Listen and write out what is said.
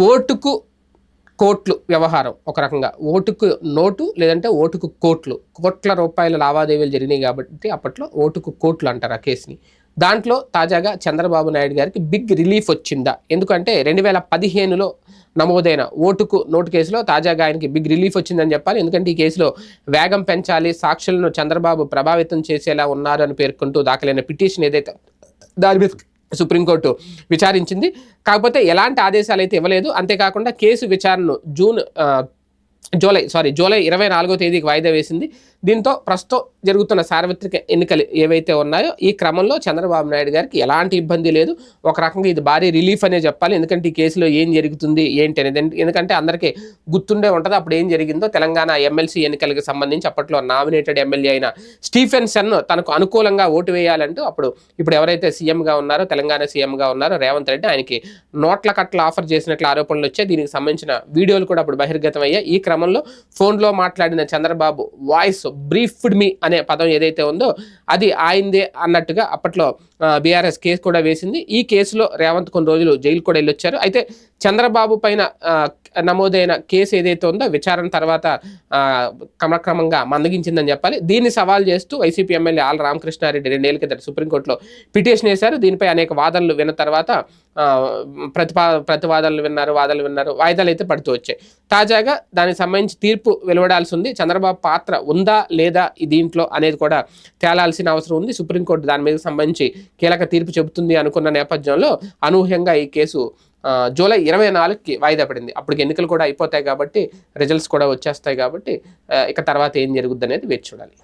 ఓటుకు కోట్లు వ్యవహారం ఒక రకంగా. ఓటుకు నోటు లేదంటే ఓటుకు కోట్లు. కోట్ల రూపాయల లావాదేవీలు జరిగినాయి కాబట్టి అప్పట్లో ఓటుకు కోట్లు అంటారు ఆ కేసుని. దాంట్లో తాజాగా చంద్రబాబు నాయుడు గారికి బిగ్ రిలీఫ్ వచ్చిందా? ఎందుకంటే రెండు వేల పదిహేనులో నమోదైన ఓటుకు నోటు కేసులో తాజాగా ఆయనకి బిగ్ రిలీఫ్ వచ్చిందని చెప్పాలి. ఎందుకంటే ఈ కేసులో వేగం పెంచాలి సాక్షులను చంద్రబాబు ప్రభావితం చేసేలా ఉన్నారు అని పేర్కొంటూ దాఖలైన పిటిషన్ ఏదైతే దాని మీద సుప్రీంకోర్టు విచారించింది. కాకపోతే ఎలాంటి ఆదేశాలు అయితే ఇవ్వలేదు అంతేకాకుండా కేసు విచారణను జూన్ జూలై సారీ జూలై ఇరవై నాలుగో తేదీకి వాయిదా వేసింది. దీంతో ప్రస్తుతం జరుగుతున్న సార్వత్రిక ఎన్నికలు ఏవైతే ఉన్నాయో ఈ క్రమంలో చంద్రబాబు నాయుడు గారికి ఎలాంటి ఇబ్బంది లేదు. ఒక రకంగా ఇది భారీ రిలీఫ్ అనే చెప్పాలి. ఎందుకంటే ఈ కేసులో ఏం జరుగుతుంది ఏంటి అనేది ఎందుకంటే అందరికీ గుర్తుండే ఉంటుంది అప్పుడు ఏం జరిగిందో. తెలంగాణ ఎమ్మెల్సీ ఎన్నికలకు సంబంధించి అప్పట్లో నామినేటెడ్ ఎమ్మెల్యే అయిన స్టీఫెన్ సన్ తనకు అనుకూలంగా ఓటు వేయాలంటూ అప్పుడు ఇప్పుడు ఎవరైతే సీఎంగా ఉన్నారో తెలంగాణ సీఎంగా ఉన్నారో రేవంత్ రెడ్డి ఆయనకి నోట్ల కట్ల ఆఫర్ చేసినట్లు ఆరోపణలు వచ్చాయి. దీనికి సంబంధించిన వీడియోలు కూడా అప్పుడు బహిర్గతం అయ్యాయి ఈ క్రమంలో ఫోన్లో మాట్లాడిన చంద్రబాబు వాయిస్ బ్రీఫ్డ్ మీ అనే పదం ఏదైతే ఉందో అది ఆయిందే అన్నట్టుగా అప్పట్లో బీఆర్ఎస్ కేసు కూడా వేసింది. ఈ కేసులో రేవంత్ కొన్ని రోజులు జైలు కూడా వెళ్ళొచ్చారు. అయితే చంద్రబాబు పైన నమోదైన కేసు ఏదైతే ఉందో విచారణ తర్వాత క్రమక్రమంగా మందగించిందని చెప్పాలి. దీన్ని సవాల్ చేస్తూ వైసీపీ ఎమ్మెల్యే ఆల్ రామకృష్ణారెడ్డి రెండేళ్ళ కిందట సుప్రీంకోర్టులో పిటిషన్ వేశారు. దీనిపై అనేక వాదనలు విన్న తర్వాత ప్రతిపా ప్రతివాదనలు విన్నారు వాదనలు విన్నారు వాయిదాలు అయితే పడుతూ వచ్చాయి. తాజాగా దానికి సంబంధించి తీర్పు వెలువడాల్సి ఉంది. చంద్రబాబు పాత్ర ఉందా లేదా దీంట్లో అనేది కూడా తేలాల్సిన అవసరం ఉంది. సుప్రీంకోర్టు దాని మీద సంబంధించి కీలక తీర్పు చెబుతుంది అనుకున్న నేపథ్యంలో అనూహ్యంగా ఈ కేసు జూలై ఇరవై నాలుగుకి వాయిదా పడింది. అప్పటికి ఎన్నికలు కూడా అయిపోతాయి కాబట్టి రిజల్ట్స్ కూడా వచ్చేస్తాయి కాబట్టి ఇక తర్వాత ఏం జరుగుద్ది అనేది వేచి చూడాలి.